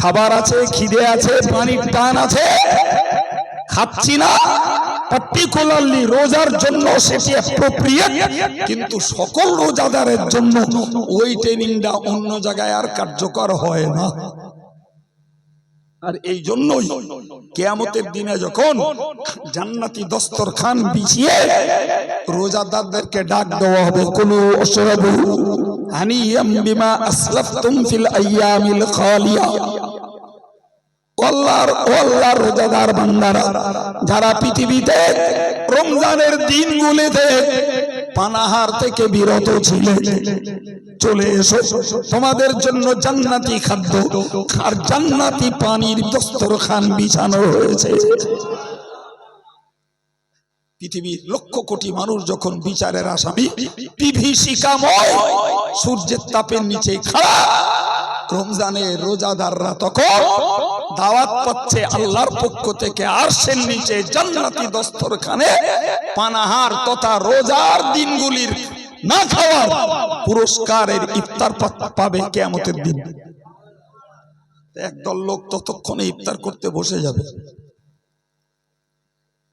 খাবার আছে, খিদে আছে, পানির টান আছে। খাচ্ছি না। পার্টিকুলারলি রোজার জন্য সেটি অ্যাপ্রোপ্রিয়েট কিন্তু সকল রোজাদারের জন্য ওই ট্রেনিংটা অন্য জায়গায় আর কার্যকর হয় না। আর এই জন্যই কেয়ামতের দিনে যখন জান্নাতি দস্তরখান বিছিয়ে রোজাদারদেরকে ডাক দেওয়া হবে কোন যারা পৃথিবীতে রমজানের দিনগুলিতে পানাহার থেকে বিরত ছিলেন চলে এসো। তোমাদের জন্য জান্নাতি খাদ্য। আর জান্নাতি পানির দস্তরখান বিছানো হয়েছে। পৃথিবীর লক্ষ কোটি মানুষ যখন বিচারের আসামি সূর্যের তাপের নিচে খাড়া, রমজানে রোজাদাররা তখন দাওয়াত পাচ্ছে আল্লাহর পক্ষ থেকে আরশের নিচে জান্নাতি দস্তরখানে, পানাহার তথা রোজার দিনগুলির না খাওয়ার পুরস্কারের ইফতার পাবে কেয়ামতের দিন। একদল লোক ততক্ষণে ইফতার করতে বসে যাবে।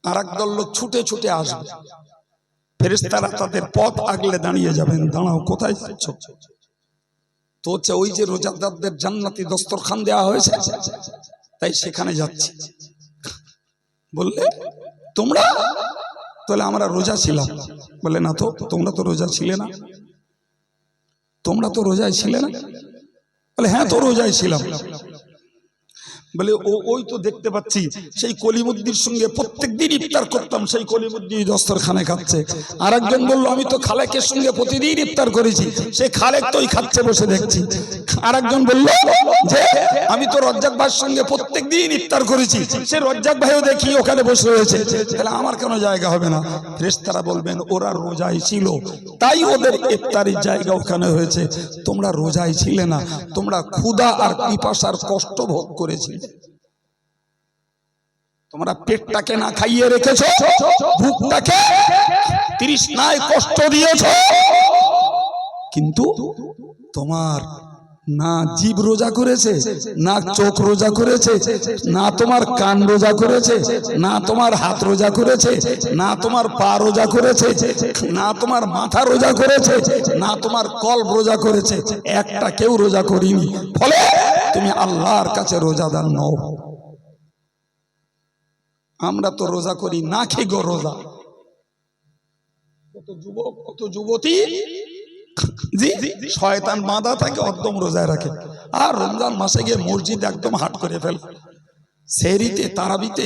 আর একদল লোক ছুটে ছুটে আসবে। ফেরেস্তারা তাদের পথ আগলে দাঁড়িয়ে যাবেন। দাঁড়াও, কোথায় যাচ্ছ? তো হচ্ছে ওই যে রোজাদারদের জান্নাতি দস্তরখান দেওয়া হয়েছে, তাই সেখানে যাচ্ছি। বললে, তোমরা তাহলে আমরা রোজা ছিলাম। বলে না তো, তোমরা তো রোজা ছিলে না। তোমরা তো রোজায় ছিলে না? বলে হ্যাঁ তো রোজায় ছিলাম। বলে, ও, ওই তো দেখতে পাচ্ছি, সেই কলিমুদ্দির সঙ্গে প্রত্যেক দিন ইফতার করতাম, সেই কলিমুদ্দি দস্তরখানে খাচ্ছে। আর একজন বলল, আমি তো খালেকের সঙ্গে প্রতিদিন ইফতার করেছি, সে খালেক তো ওই খাচ্ছে বসে দেখছি। আর একজন বলল, যে, আমি তো রজ্জাক ভাইয়ের সঙ্গে প্রত্যেক দিন ইফতার করেছি, সে রজ্জাক ভাইও দেখি ওখানে বসে রয়েছে। তাহলে আমার কেন জায়গা হবে না? ফ্রেস্তারা বলবেন, ওরা রোজাই ছিল, তাই ওদের ইফতারির জায়গা ওখানে হয়েছে। তোমরা রোজাই ছিলে না, তোমরা ক্ষুধা আর পিপাসার কষ্ট ভোগ করেছিলে। তোমরা পেটটাকে না খাইয়ে রেখেছো ভুকটাকে তৃষ্ণায় কষ্ট দিয়েছ। কিন্তু তোমার না জীব রোজা করেছে, না চোখ রোজা করেছে, না তোমার কান রোজা করেছে, না তোমার হাত রোজা করেছে, না তোমার পা রোজা করেছে, না তোমার মাথা রোজা করেছে, না তোমার কল রোজা করেছে, একটা কেউ রোজা করিনি। ফলে তুমি আল্লাহর কাছে রোজাদার নও। আমরা তো রোজা করি না খেয়ে গো রোজা? কত যুবক কত যুবতী? জি শয়তান বাঁধা থাকে একদম রোজায় রাখে। আর রমজান মাসে গিয়ে মসজিদ একদম হাট করে ফেল। সেরিতে তারাবিতে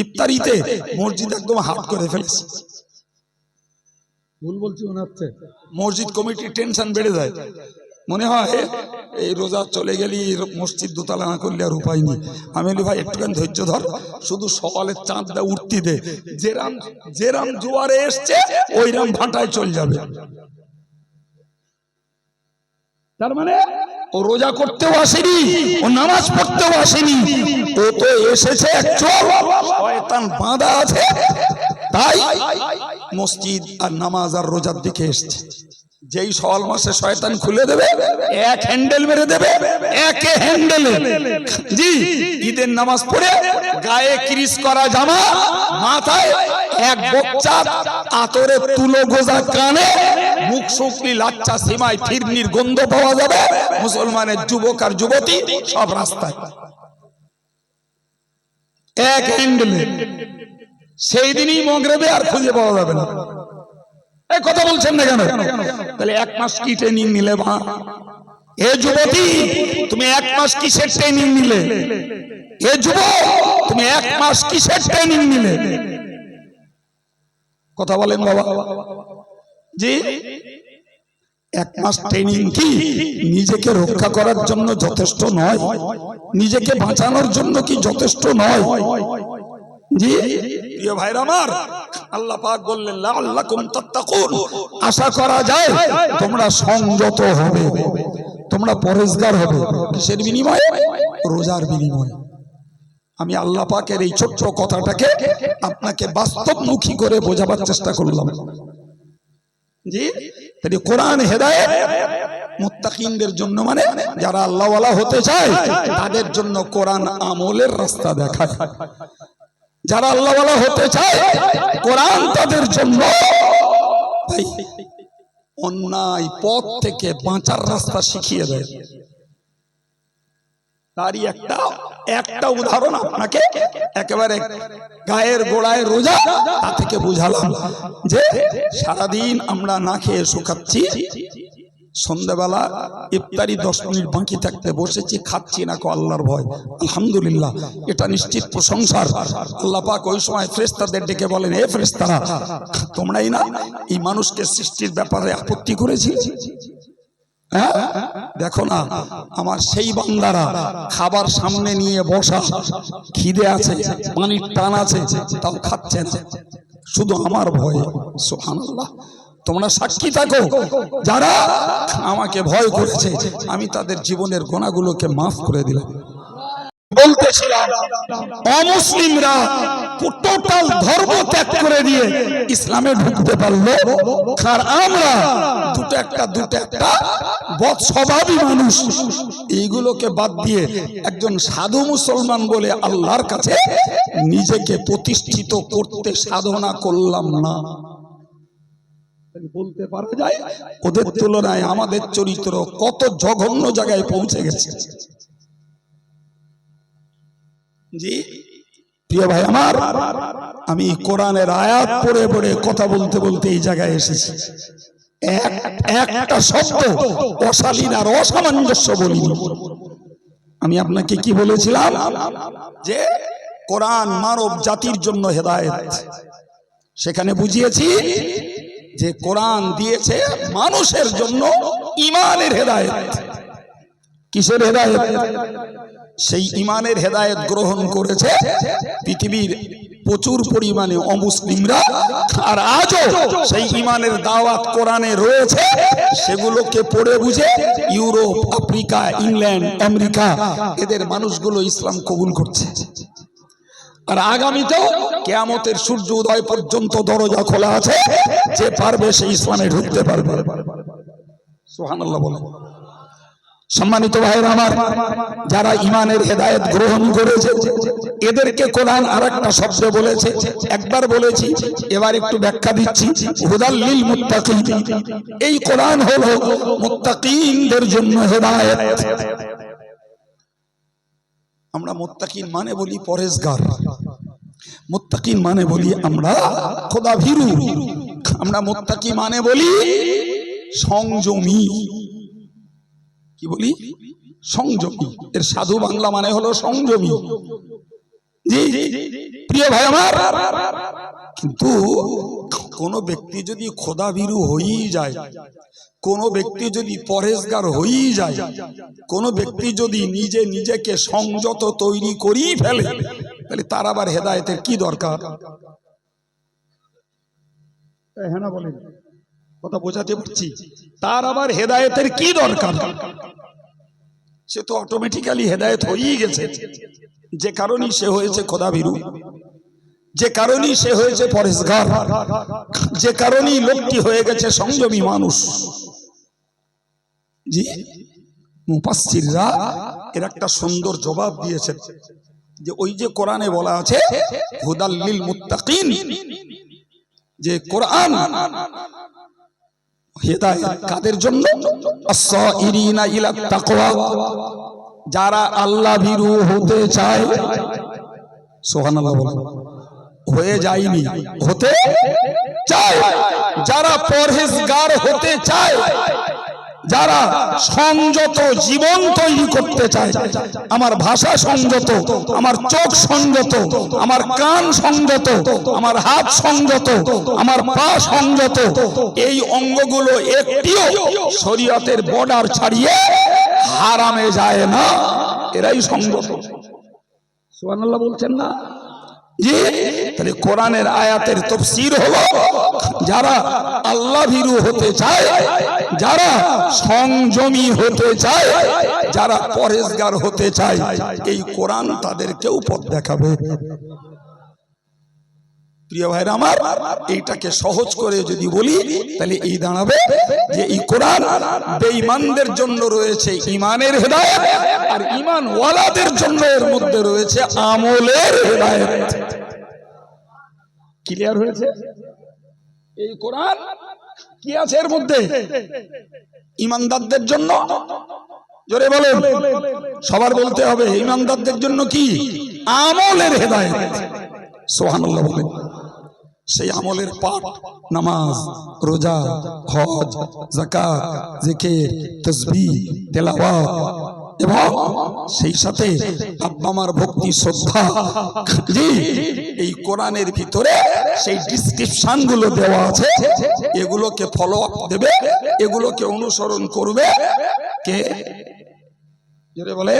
ইফতারিতে মসজিদ একদম হাট করে ফেলেছে ভুল বলছি মনে হচ্ছে মসজিদ কমিটির টেনশন বেড়ে যায়। মনে হয়, এই রোজা চলে গেলি মসজিদ দোতলা না করলে আর উপায় নেই। আমি বলি, ভাই, একটুখানি ধৈর্য ধর। শুধু সকালের চাঁদটা উঠতে দে। যেরাম যেরাম জোয়ারে এসছে, ওইরাম ভাটায় চল যাবে। তার মানে ও রোজা করতেও আসেনি, ও নামাজ পড়তেও আসেনি। ও তো এসেছে বাঁধা আছে, তাই মসজিদ আর নামাজ আর রোজার দিকে এসছে। যেই সওয়াল মাসে শয়তান খুলে দেবে, এক হ্যান্ডেল মেরে দেবে, একে হ্যান্ডেলে। জি, ঈদের নামাজ পড়ে গায়ে ক্রিস করা জামা, মাথায় এক বচ্চা আতরে তুলো গোজা কানে, মুখ শুকলি লাচ্চা সীমায় ফিরনির গন্ধ পাওয়া যাবে, মুসলমানের যুবক আর যুবতী সব রাস্তায়। এক হ্যান্ডেলে। সেই দিনই মগরেবে আর খুঁজে পাওয়া যাবে না। এই কথা বলছেন না কেন? তাহলে এক মাস কি ট্রেনিং নিলে মা? এ যুবতী তুমি এক মাস কিসের ট্রেনিং নিলে? এ যুবক তুমি এক মাস কিসের ট্রেনিং নিলে? কথা বলেন বাবা। জি? এক মাস ট্রেনিং কি? নিজেকে রক্ষা করার জন্য যথেষ্ট নয়। নিজেকে বাঁচানোর জন্য কি যথেষ্ট নয়? জি? প্রিয় ভাইরা আমার, আল্লাহ পাক বললেন, লাআল্লাকুম তাত্তাকুন। আশা করা যায় তোমরা সংযত হবে, তোমরা পরেশগার হবে, কিসের বিনিময়ে? রোজার বিনিময়ে। আমি আল্লাহ পাকের এই ছোট্ট কথাটাকে আপনাকে বাস্তবমুখী করে বোঝাবার চেষ্টা করলাম। জি? তাহলে কোরআন হেদায়েত মুত্তাকিনদের জন্য মানে যারা আল্লাহওয়ালা হতে চায়, তাদের জন্য কোরআন আমলের রাস্তা দেখায়। যারা আল্লাহওয়ালা হতে চায়, কোরআন তাদের জন্য। অন্যায় পথ থেকে বাঁচার রাস্তা শিখিয়ে দেয়। তারই একটা একটা উদাহরণ আপনাকে একেবারে গায়ের গোড়ায় রোজা, তা থেকে বুঝালাম যে সারাদিন আমরা না খেয়ে শুকাচ্ছি সন্ধ্যাবেলা ইফতারি দশ মিনিট বাকি থাকতে বসেছি, খাচ্ছি না কো আল্লাহর ভয়। আলহামদুলিল্লাহ, এটা নিশ্চিত প্রশংসার। আল্লাহ পাক ওই সময় ফ্রেস্তাদের ডেকে বলেন, এ ফ্রেস্তারা তোমরাই না এই মানুষকে সৃষ্টির ব্যাপারে আপত্তি করেছি? হ্যাঁ দেখো না, আমার সেই বান্দারা খাবার সামনে নিয়ে বসা, খিদে আছে, পানির টান আছে, তাও খাচ্ছে না শুধু আমার ভয়ে, সুবহানাল্লাহ। তোমরা সাক্ষী থাকো। যারা আমাকে ভয় করেছে, আমি তাদের জীবনের গোনাগুলোকে মাফ করে দিলাম। এইগুলোকে বাদ দিয়ে একজন সাধু মুসলমান বলে আল্লাহর কাছে নিজেকে প্রতিষ্ঠিত করতে সাধনা করলাম না। বলতে পারা যায়, ওদের তুলনায় আমাদের চরিত্র কত জঘন্য জায়গায় পৌঁছে গেছে। জি, প্রিয় ভাই আমার, আমি কোরআনের আয়াত পড়ে পড়ে কথা বলতে বলতে এই জায়গায় এসেছি। একটা শব্দ অশালীন আর অসামঞ্জস্য বলিনি। আমি আপনাকে কি বলেছিলাম যে, কোরআন মানব জাতির জন্য হেদায়েত। সেখানে বুঝিয়েছি যে কোরআন দিয়েছে মানুষের জন্য ইমানের হেদায়ত। কিসের হেদায়ত? সেই ইমানের হেদায়ত গ্রহণ করেছে পৃথিবীর প্রচুর পরিমাণে অমুসলিমরা। আর আজও সেই ইমানের দাওয়াত কোরআনে রয়েছে, সেগুলোকে পড়ে বুঝে ইউরোপ, আফ্রিকা, ইংল্যান্ড, আমেরিকা, এদের মানুষগুলো ইসলাম কবুল করছে। আর আগামীতেও কেয়ামতের সূর্য উদয় পর্যন্ত দরজা খোলা আছে, যে পারবে সে ইসলামে ঢুকতে পারবে। সম্মানিত ভাইয়ের আমার, যারা ইমানের হেদায়েত গ্রহণ করেছে, এদেরকে কোরআন আর একটা শব্দ বলেছে, একবার বলেছি, এবার একটু ব্যাখ্যা দিচ্ছি। হুদাল্লিল মুত্তাকিন। এই কোরআন হলো মুত্তাকিনদের জন্য হেদায়েত। আমরা মুত্তাকিন মানে বলি পরেশগার। মোত্তাকিন মানে বলি আমরা খোদা ভীরু আমরা মুত্তাকি মানে বলি সংযমী। কি বলি? সংযমী। এর সাধু বাংলা মানে হলো সংযমী। জি প্রিয় ভাই আমার, কিন্তু কোন ব্যক্তি যদি খোদা ভীরু হয়েই যায় কোন ব্যক্তি যদি পরেশগার হয়েই যায় কোন ব্যক্তি যদি নিজে নিজেকে সংযত তৈরি করেই ফেলে তাহলে তার আবার হেদায়তের কি দরকার? হ্যাঁ না বলেন কথা বোঝাতে পারছি। তার আবার হেদায়েতের কি দরকার? সে তো অটোমেটিক্যালি হেদায়েত হয়েই গেছে। যে কারণেই সে হয়েছে খোদা ভীরু যে কারণেই সে হয়েছে পরেশগার। যে কারণেই লোকটি হয়ে গেছে সংযমী মানুষ। জি মুফাসসিররা এর একটা সুন্দর জবাব দিয়েছেন। যে ওই যে কোরআনে বলা আছে হুদাল্লিল মুত্তাকিন যে কোরআন হেদায়েত কাদের জন্য? আস-সাইরিনা ইলা যারা আল্লাহ ভীরু হতে চায়। সুবহানাল্লাহ বলেন। হয়ে যায়নি, হতে চায়। যারা পরহেজগার হতে চায় যারা সংযত জীবন তৈরি করতে চায়, আমার ভাষা সংযত, আমার চোখ সংযত, আমার কান সংযত, আমার হাত সংযত, আমার পা সংযত, এই অঙ্গগুলো একটিও শরীয়তের বর্ডার ছাড়িয়ে হারামে যায় না। এরাই সংযত। সুবহানাল্লাহ বলছেন না? জি, তাহলে কোরআনের আয়াতের তফসির হলো, যারা আল্লাহ ভীরু হতে চায় যারা সংযমী হতে চায়, যারা পরেশগার হতে চায়, এই কোরআন তাদেরকেও পথ দেখাবে। প্রিয় ভাইরা আমার, এইটাকে সহজ করে যদি বলি, তাহলে এই দাঁড়াবে যে এই কোরআন বেঈমানদের জন্য রয়েছে ইমানের হেদায়েত, আর ইমান ওয়ালাদের জন্য এর মধ্যে রয়েছে আমলের হেদায়েত। ক্লিয়ার হয়েছে? এই কোরআন কি আছে এর মধ্যে? ইমানদারদের জন্য? জোরে বলেন। সবার বলতে হবে, ইমানদারদের জন্য কি? আমলের হেদায়ত। সোহানুল্লাহ বলেন। সেই আমলের পাঠ, নামাজ, রোজা, হজ জাকাত জিকির তসবি তেলাওয়াত এবং সেই সাথে আব্বা মার ভক্তি, শ্রদ্ধা এই কোরআনের ভিতরে সেই ডিসক্রিপশনগুলো দেওয়া আছে। এগুলোকে ফলো আপ দেবে, এগুলোকে অনুসরণ করবে। কে? বলে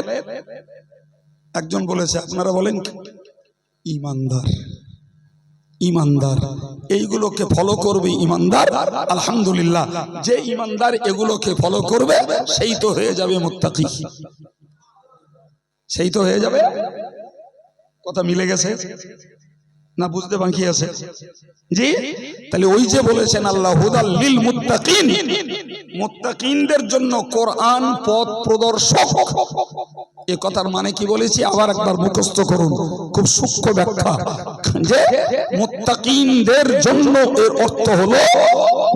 একজন বলেছে, আপনারা বলেন ইমানদার। ইমানদার। এইগুলোকে ফলো করবে ইমানদার? আলহামদুলিল্লাহ। যে ইমানদার এগুলোকে ফলো করবে, সেই তো হয়ে যাবে মুত্তাকি। সেই তো হয়ে যাবে। কথা মিলে গেছে? না বুঝতে বাকি আছে? জি? তাহলে ওই যে বলেছেন আল্লাহ, হুদাল লিল মুত্তাকিন। মুত্তাকিনদের জন্য কোরআন পথ প্রদর্শক। এ কথার মানে কি বলেছি? আবার একবার মুখস্থ করুন। খুব সূক্ষ্ম ব্যাখ্যা। যে মুত্তাকিনদের জন্য এর অর্থ হলো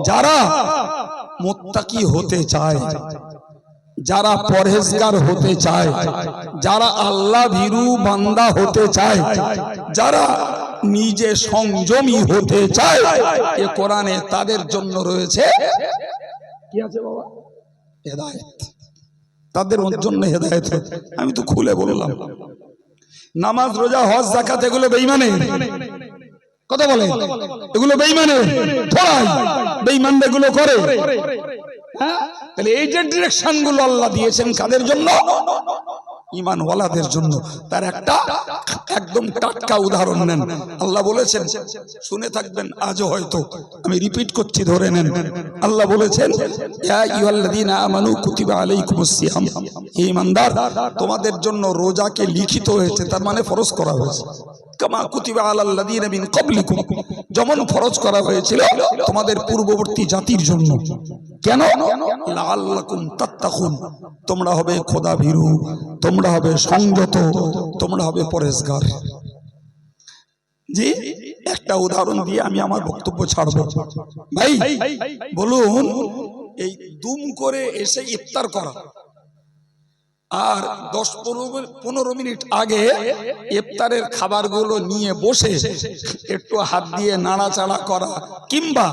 যারা মুত্তাকি হতে চায়। যারা পরহেজগার হতে চায়, যারা আল্লাহ ভীরু বান্দা হতে চায়, যারা নিজে সংযমী হতে চায়, এ কোরআনে তাদের জন্য রয়েছে কি আছে বাবা? হেদায়েত। তাদের জন্য হেদায়েত আমি তো খুলে বললাম। নামাজ, রোজা, হজ জাকাত এগুলো বেঈমানে। কথা বলে এগুলো বেঈমানে। থোড়াই এগুলো করে। হ্যাঁ? তাহলে এই যে ডিরেকশনগুলো আল্লাহ দিয়েছেন কাদের জন্য? ইমান ওয়ালাদের জন্য। তার একটা একদম টাটকা উদাহরণ নেন। আল্লাহ বলেছেন, শুনে থাকবেন, আজও হয়তো। আমি রিপিট করছি, ধরে নেন। আল্লাহ বলেছেন ইমানদার, তোমাদের জন্য রোজাকে লিখিত হয়েছে, তার মানে ফরজ করা হয়েছে। মিন যেমন ফরজ করা হয়েছিল তোমাদের পূর্ববর্তী জাতির জন্য। কেন? তোমরা হবে খোদা ভীরু তোমরা হবে সংযত, তোমরা হবে পরেশগার। জি, একটা উদাহরণ দিয়ে আমি আমার বক্তব্য ছাড়বো। ভাই, বলুন, এই দুম করে এসে ইফতার করা। আর দশ পনেরো মিনিট আগে ইফতারের খাবারগুলো নিয়ে বসে একটু হাত দিয়ে নাড়াচাড়া করা কিংবা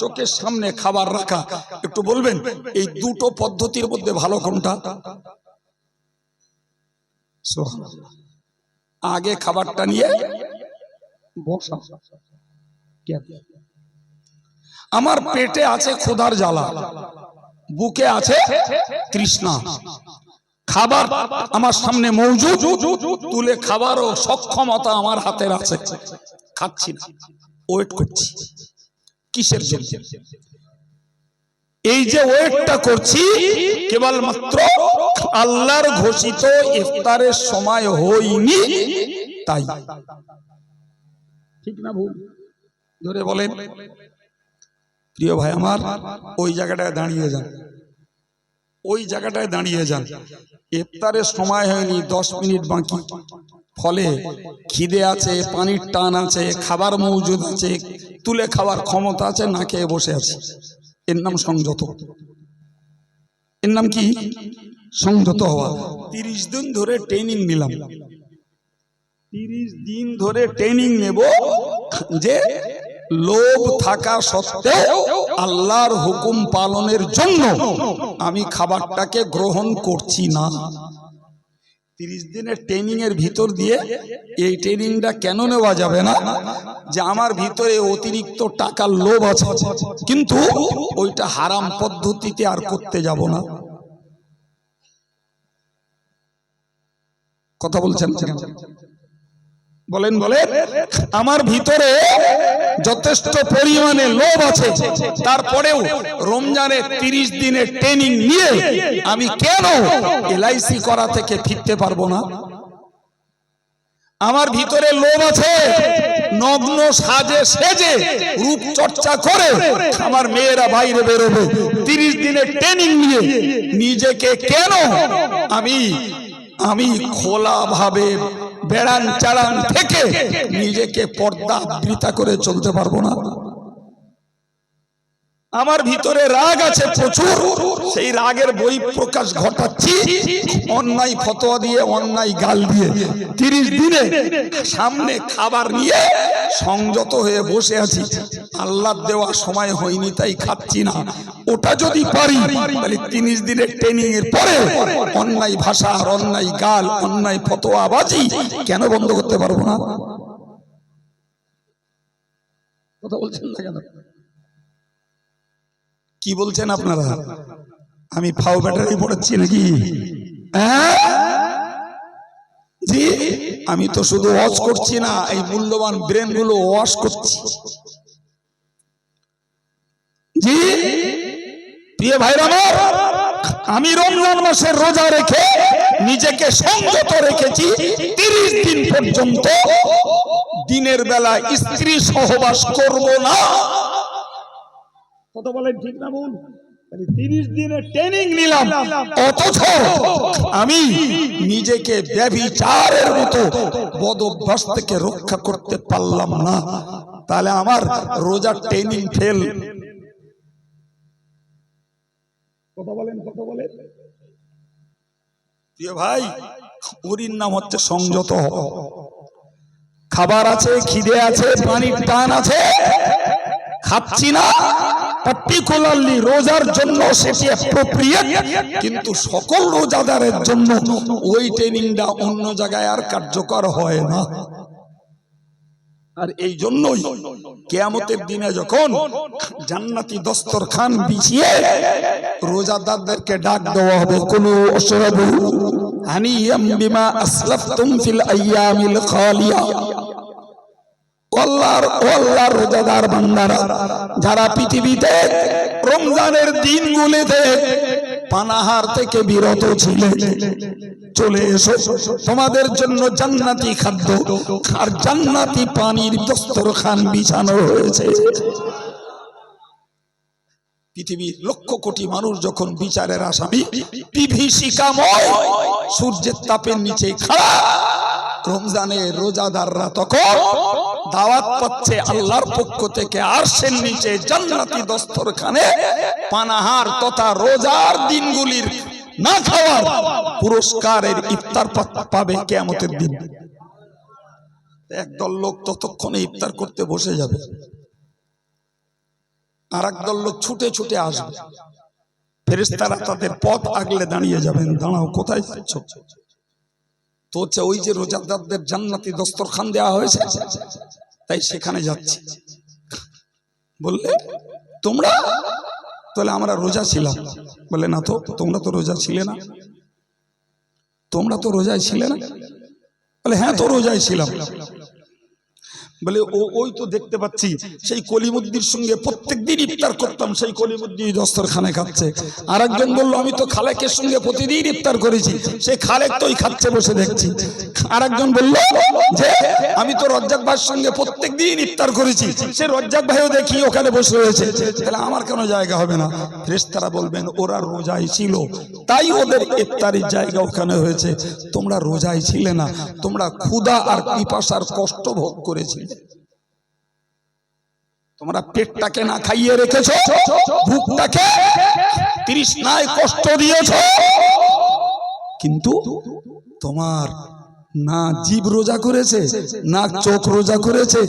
চোখের সামনে খাবার রাখা, একটু বলবেন, এই দুটো পদ্ধতির মধ্যে ভালো কোনটা? আগে খাবারটা নিয়ে আমার পেটে আছে ক্ষুধার জ্বালা, বুকে আছে তৃষ্ণা। খাবার আমার সামনে মৌজুদ, তুলে খাবারও সক্ষমতা আমার হাতে আছে খাচ্ছি না ওয়েট করছি। কিসের জন্য? এই যে ওয়েটটা করছি, কেবলমাত্র আল্লাহর ঘোষিত ইফতারের সময় হয়নি তাই। ঠিক না ভুল? ধরে বলেন। প্রিয় ভাই আমার, ওই জায়গাটায় দাঁড়িয়ে যান। ওই জায়গাটায় দাঁড়িয়ে যান। ইফতারের সময় হয়নি, দশ মিনিট বাকি। ফলে খিদে আছে, পানির টান আছে, খাবার মজুদ আছে, তুলে খাওয়ার ক্ষমতা আছে, না খেয়ে বসে আছে। এর নাম সংযত। এর নাম কি? সংযত হওয়া। তিরিশ দিন ধরে ট্রেনিং নিলাম। তিরিশ দিন ধরে ট্রেনিং নেব যে লোভ থাকা সত্ত্বেও আল্লাহর হুকুম পালনের জন্য আমি খাবারটাকে গ্রহণ করছি না। তিরিশ দিনের ট্রেনিং এর ভিতর দিয়ে এই ট্রেনিংটা কেন নেওয়া যাবে না? যে আমার ভিতরে অতিরিক্ত টাকার লোভ আছে, কিন্তু ওইটা হারাম পদ্ধতিতে আর করতে যাব না। কথা বলছেন? বলেন বলেন। আমার ভিতরে যথেষ্ট পরিমাণে লোভ আছে। তারপরেও রমজানের তিরিশ দিনের ট্রেনিং নিয়ে আমি কেন এলআইসি করা থেকে ফিরতে পারব না? আমার ভিতরে লোভ আছে। নগ্ন সাজে সেজে রূপ চর্চা করে আমার মেয়েরা বাইরে বেরোবে। তিরিশ দিনের ট্রেনিং নিয়ে নিজেকে কেন আমি আমি খোলা ভাবে বেড়ান চাড়ান থেকে নিজেকে পর্দা বৃতা করে চলতে পারব না। আমার ভিতরে রাগ আছে প্রচুর। সেই রাগের বই প্রকাশ ঘটাচ্ছি। অন্যায় ফতোয়া দিয়ে, অন্যায় গাল দিয়ে। তিরিশ দিনে সামনে খাবার নিয়ে সংযত হয়ে বসে আছি। আল্লাহ দেওয়া সময় হয়নি, তাই খাচ্ছি না। ওটা যদি পারি, তাহলে তিরিশ দিনের ট্রেনিং এর পরে অন্যায় ভাষা আর অন্যায় গাল, অন্যায় ফতোয়া বাজি কেন বন্ধ করতে পারব না? কথা বলছেন না কেন? কি বলছেন আপনারা? আমি ফাও ব্যাটারি পড়াচ্ছি নাকি? হ্যাঁ? জি, আমি তো শুধু ওয়াশ করছি না, এই মূল্যবান ব্রেনগুলো ওয়াশ করছি। জি, প্রিয় ভাইরা আমি রমজান মাসের রোজা রেখে নিজেকে সংযত রেখেছি তিরিশ দিন পর্যন্ত। দিনের বেলা স্ত্রী সহবাস করব না। কত বলেন ঠিক না বল তিরিশ দিনের ট্রেনিং নিলাম। অথচ আমি নিজেকে ব্যভিচারের মতো বদ অভ্যাস থেকে রক্ষা করতে পারলাম না। তাহলে আমার রোজার ট্রেনিং ফেল কথা বলেন কথা বলেন। ভাই ওরির নাম হচ্ছে সংযত। খাবার আছে খিদে আছে পানির টান আছে। খাচ্ছি না। পার্টিকুলারলি রোজার জন্য সেটি অ্যাপ্রোপ্রিয়েট কিন্তু সকল রোজাদারের জন্য ওই ট্রেনিংটা অন্য জায়গায় আর কার্যকর হয় না। আর এই জন্যই কেয়ামতের দিনে যখন জান্নাতি দস্তর খান বিছিয়ে রোজাদারদেরকে ডাক দেওয়া হবে কোনো অসরাবু হানিয়াম বিমা আসলাফতুম ফিল আইয়ামিল খালিয়া। যারা পৃথিবীতে রমজানের দিনগুলিতে পানাহার থেকে বিরত চলে এসো। তোমাদের জন্য জান্নাতি খাদ্য, আর জান্নাতি পানির দস্তরখান বিছানো হয়েছে পৃথিবীর লক্ষ কোটি মানুষ যখন বিচারের আসামি বিভীষিকাময় সূর্যের তাপের নিচে খাড়া রমজানে রোজাদাররা তখন দাওয়াত পাচ্ছে আল্লাহর পক্ষ থেকে আরশের নিচে জান্নাতি দস্তরখানে, পানাহার তথা রোজার দিনগুলির না খাওয়ার পুরস্কারের ইফতার পাবে কেয়ামতের দিন। একদল লোক ততক্ষণে ইফতার করতে বসে যাবে। আর একদল লোক ছুটে ছুটে আসবে। ফেরেস্তারা তাদের পথ আগলে দাঁড়িয়ে যাবেন। দাঁড়াও, কোথায় যাচ্ছ? তো হচ্ছে ওই যে রোজাদারদের জান্নাতি দস্তরখান দেওয়া হয়েছে, তাই সেখানে যাচ্ছি। বললে, তোমরা? তাহলে আমরা রোজা ছিলাম। বলে না তো, তোমরা তো রোজা ছিলে না। তোমরা তো রোজায় ছিলে না? বলে হ্যাঁ তো রোজায় ছিলাম। বলে, ও, ওই তো দেখতে পাচ্ছি, সেই কলিমুদ্দির সঙ্গে প্রত্যেক দিন ইফতার করতাম, সেই কলিমুদ্দি দস্তরখানে খাচ্ছে। আর একজন বলল, আমি তো খালেকের সঙ্গে প্রতিদিন ইফতার করেছি সেই খালেক তো ওই খাচ্ছে বসে দেখছি। আর একজন বলল, যে, আমি তো রজ্জাক ভাইয়ের সঙ্গে প্রত্যেক দিন ইফতার করেছি, সে রজ্জাক ভাইও দেখি ওখানে বসে রয়েছে। তাহলে আমার কেন জায়গা হবে না? ফেরেশতারা বলবেন, ওরা রোজাই ছিল, তাই ওদের ইফতারির জায়গা ওখানে হয়েছে। তোমরা রোজাই ছিলে না, তোমরা ক্ষুধা আর পিপাসার কষ্ট ভোগ করেছিলে। তোমরা পেটটাকে না খাইয়ে রেখেছো বুকটাকে তৃষ্ণায় কষ্ট দিয়েছ। কিন্তু তোমার না জীব রোজা করেছে, না চোখ রোজা করেছে,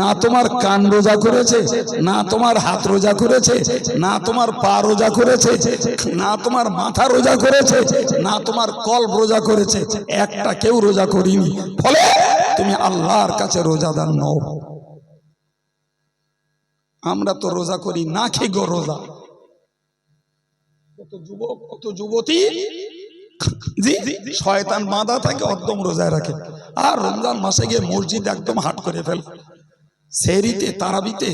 না তোমার কান রোজা করেছে, না তোমার হাত রোজা করেছে, না তোমার পা রোজা করেছে, না তোমার মাথা রোজা করেছে, না তোমার কল রোজা করেছে, একটা কেউ রোজা করিনি। ফলে তুমি আল্লাহর কাছে রোজাদার নও। আমরা তো রোজা করি না খেয়ে গো রোজা। কত যুবক কত যুবতী। জি শয়তান বাঁধা থাকে একদম রোজায় রাখে। আর রমজান মাসে গিয়ে মসজিদ একদম হাট করে ফেলে। সেরিতে তারাবিতে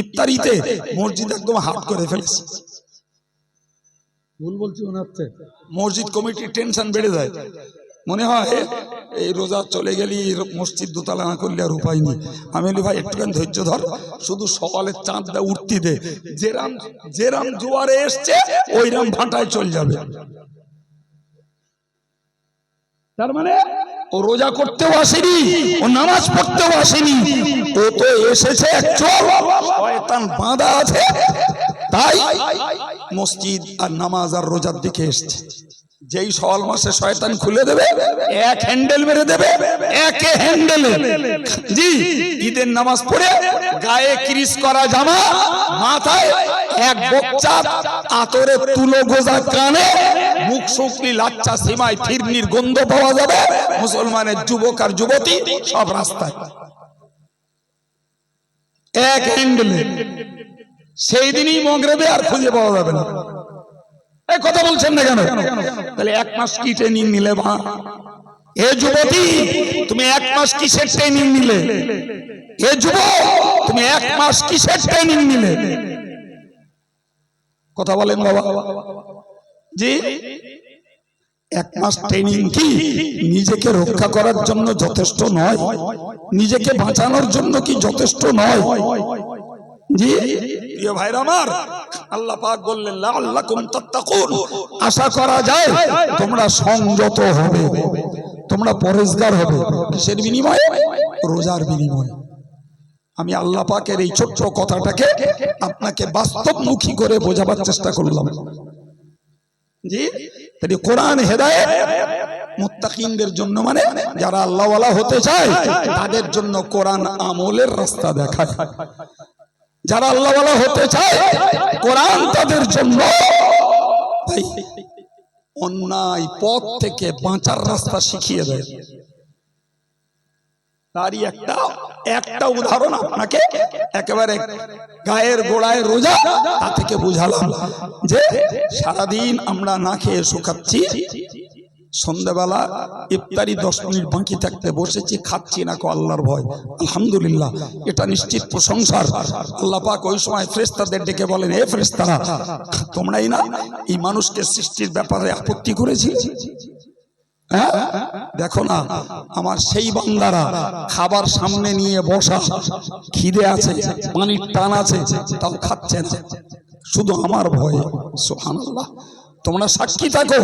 ইফতারিতে মসজিদ একদম হাট করে ফেলেছে ভুল বলছি মনে হচ্ছে মসজিদ কমিটির টেনশন বেড়ে যায়। মনে হয়, এই রোজা চলে গেলি মসজিদ দোতলা না করলে আর উপায় নেই। আমি বলি, ভাই, একটুখানি ধৈর্য ধর। শুধু সকালের চাঁদটা উঠতি দে। যেরাম যেরাম জোয়ারে এসছে, ওইরাম ভাটায় চল যাবে। তার মানে ও রোজা করতেও আসেনি, ও নামাজ পড়তেও আসেনি। ও তো এসেছে শয়তান বাঁধা আছে, তাই মসজিদ আর নামাজ আর রোজার দিকে এসছে। যেই সওয়াল মাসে শয়তান খুলে দেবে, এক হ্যান্ডেল মেরে দেবে, একে হ্যান্ডেলে। জি, ঈদের নামাজ পড়ে গায়ে ক্রিস করা জামা, মাথায় এক বচ্চা আতরে তুলো গোজা কানে, মুখ শুকলি লাচ্চা সীমায় ফিরনির গন্ধ পাওয়া যাবে, মুসলমানের যুবক আর যুবতী সব রাস্তায়। এক হ্যান্ডেলে। সেই দিনই মগরেবে আর খুঁজে পাওয়া যাবে না। এই কথা বলছেন না কেন? তাহলে এক মাস কি ট্রেনিং নিলে মা? এ যুবতী, তুমি এক মাস কিসের ট্রেনিং নিলে? এ যুবক, তুমি এক মাস কিসের ট্রেনিং নিলে? কথা বলেন বাবা। জি? এক মাস ট্রেনিং কি? নিজেকে রক্ষা করার জন্য যথেষ্ট নয়। নিজেকে বাঁচানোর জন্য কি যথেষ্ট নয়? জি? প্রিয় ভাইরা আমার, আল্লাহ পাক বললেন, লাআল্লাকুম তাত্তাকুন। আশা করা যায় তোমরা সংযত হবে, তোমরা পরেশগার হবে, কিসের বিনিময়ে? রোজার বিনিময়ে। আমি আল্লাহ পাকের এই ছোট্ট কথাটাকে আপনাকে বাস্তবমুখী করে বোঝাবার চেষ্টা করলাম। জি কোরআন হেদায়েত। মুত্তাকিনদের জন্য মানে যারা আল্লাহওয়ালা হতে চায়, তাদের জন্য কোরআন আমলের রাস্তা দেখায় যারা আল্লাহওয়ালা হতে চায়, কোরআন তাদের জন্য। অন্যায় পথ থেকে বাঁচার রাস্তা শিখিয়ে দেয়। তারই একটা একটা উদাহরণ আপনাকে একেবারে গায়ের গোড়ায় রোজা, তা থেকে বুঝালাম যে সারাদিন আমরা না খেয়ে শুকাচ্ছি সন্ধ্যাবেলা ইফতারি দশ মিনিট বাকি থাকতে বসেছি, খাচ্ছি না কো আল্লাহর ভয়। আলহামদুলিল্লাহ, এটা নিশ্চিত প্রশংসার। আল্লাহ পাক ওই সময় ফ্রেস্তাদের ডেকে বলেন, এ ফ্রেস্তারা তোমরাই না এই মানুষকে সৃষ্টির ব্যাপারে আপত্তি করেছি? হ্যাঁ? দেখো না, আমার সেই বান্দারা খাবার সামনে নিয়ে বসা, খিদে আছে, পানির টান আছে, তাও খাচ্ছে না। শুধু আমার ভয়ে, সুবহানাল্লাহ। তোমরা সাক্ষী থাকো।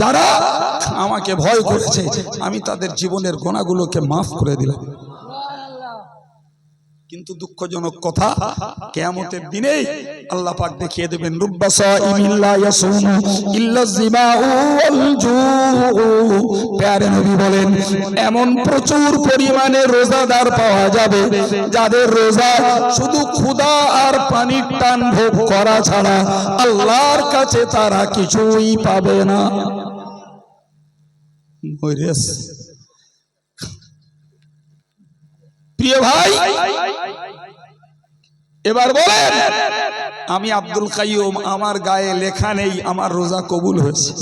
যারা আমাকে ভয় করেছে আমি তাদের জীবনের গোনাগুলোকে মাফ করে দিলাম। কিন্তু দুঃখজনক কথা কেয়ামতের দিনে আল্লাহ পাক দেখিয়ে দেবেন রুব্বা সাইমিন লা ইয়াসুমু ইল্লা যিমাউ ওয়াল জুউ. প্যারে নবী বলেন এমন প্রচুর পরিমাণে রোজাদার পাওয়া যাবে যাদের রোজা শুধু ক্ষুধা আর পানির টান ভোগ করা ছাড়া আল্লাহর কাছে তারা কিছুই পাবে না। প্রিয় ভাই এবার বলেন, আমি আব্দুল কাইয়ুম, আমার গায়ে লেখা নেই, আমার রোজা কবুল হয়েছে।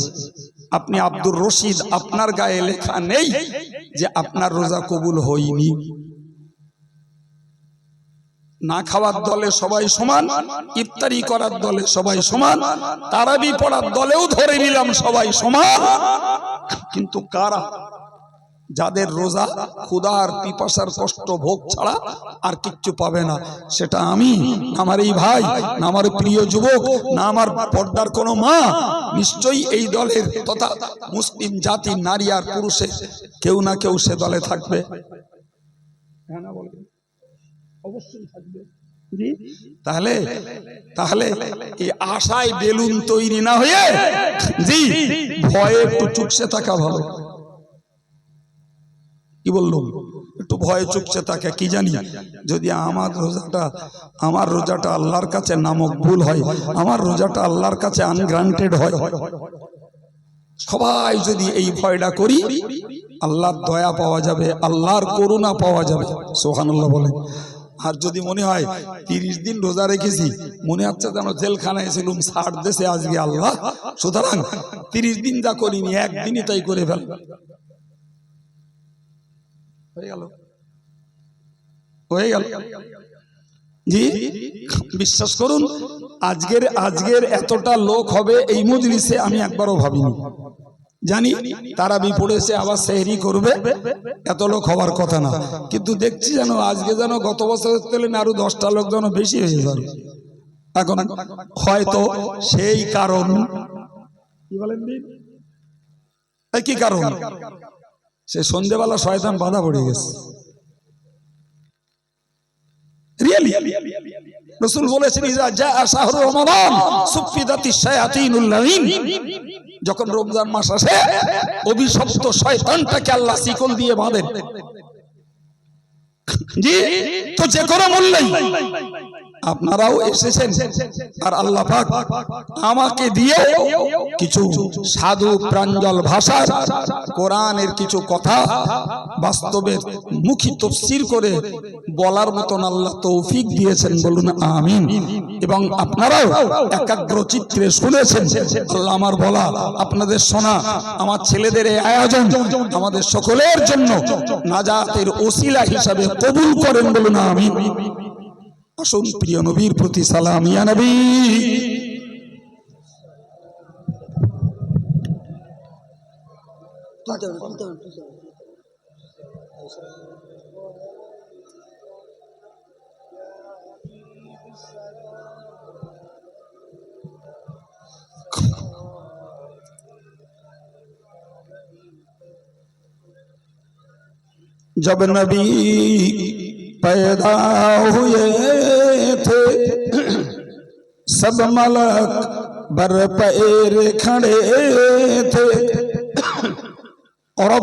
আপনি আব্দুর রশিদ, আপনার গায়ে লেখা নেই যে আপনার রোজা কবুল হয়নি। না খাওয়ার দলে সবাই সমান, ইফতারি করার দলে সবাই সমান, তারাবি পড়ার দলেও ধরে নিলাম সবাই সমান। কিন্তু কারা যাদের রোজা ক্ষুধার পিপাসার কষ্ট ভোগ ছাড়া আর কিচ্ছু পাবে না। সেটা আমি আমার এই ভাই, না আমার প্রিয় যুবক, না আমার পর্দার কোনো মা। নিশ্চয়ই এই দলের তথা মুসলিম জাতি, নারী আর পুরুষের কেউ না কেউ সে দলে থাকবে। হ্যাঁ তাহলে তাহলে এই আশায় বেলুন তৈরি না হয়ে, জি, ভয়ে একটু চুপসে থাকা ভালো। কি বলল একটু ভয়ে চুপসে তাকে কি জানি? যদি আমার রোজাটা আমার রোজাটা আল্লাহর কাছে নামক ভুল হয়, আমার রোজাটা আল্লাহর কাছে আনগ্রান্টেড হয়, সবাই যদি এই ভয়টা করি, আল্লাহর দয়া পাওয়া যাবে, আল্লাহর করুণা পাওয়া যাবে সোহানুল্লাহ বলেন। আর যদি মনে হয়, তিরিশ দিন রোজা রেখেছি, মনে হচ্ছে যেন জেলখানায় ছিলুম ষাট দেশে আজকে আল্লাহ, সুতরাং তিরিশ দিন যা করিনি, একদিনই তাই করে ফেল হয়ে গেল। জি, বিশ্বাস করুন, আজকের আজকের এতটা লোক হবে এই মজলিসে আমি একবারও ভাবিনি। জানি তারা বি পড়েছে, আবার সেহরি করবে। এত লোক হওয়ার কথা না। কিন্তু দেখছি যেন আজকে যেন গত বছরের তুলনায় আরও দশটা লোক যেন বেশি হয়ে যাবে এখন হয়তো সেই কারণ। কি বলেন কি কারণ? সে সন্ধেবেলা শয়তান বাধা পড়ে গেছে। রিয়েলি রসুল বলেছেন যখন রমজান মাস আসে, অভিশপ্ত শয়তানটাকে আল্লাহ শিকল দিয়ে বাঁধেন। জি, তো যে কোনো মূল্যেই। আপনারাও এসেছেন। আর আল্লাহ আমাকে দিয়ে কিছু সাধু প্রাঞ্জল ভাষা, কোরআনের কিছু কথা বাস্তবের মুখী তফসির করে বলার মতন আল্লাহ তৌফিক দিয়েছেন বলুন, আমিন। এবং আপনারাও একাগ্র চিত্রে শুনেছেন। আল্লাহ আমার বলা, আপনাদের শোনা, আমার ছেলেদের এই আয়োজন আমাদের সকলের জন্য নাজাতের ওসিলা হিসাবে কবুল করেন বলুন, আমিন। আসুন প্রিয় নবীর প্রতি সালাম ইয়া নবী তুলতে হবে তুলতে হবে তুলতে হবে जब नबी पैदा हुए थे। सब मलक बर पैर खड़े थे। और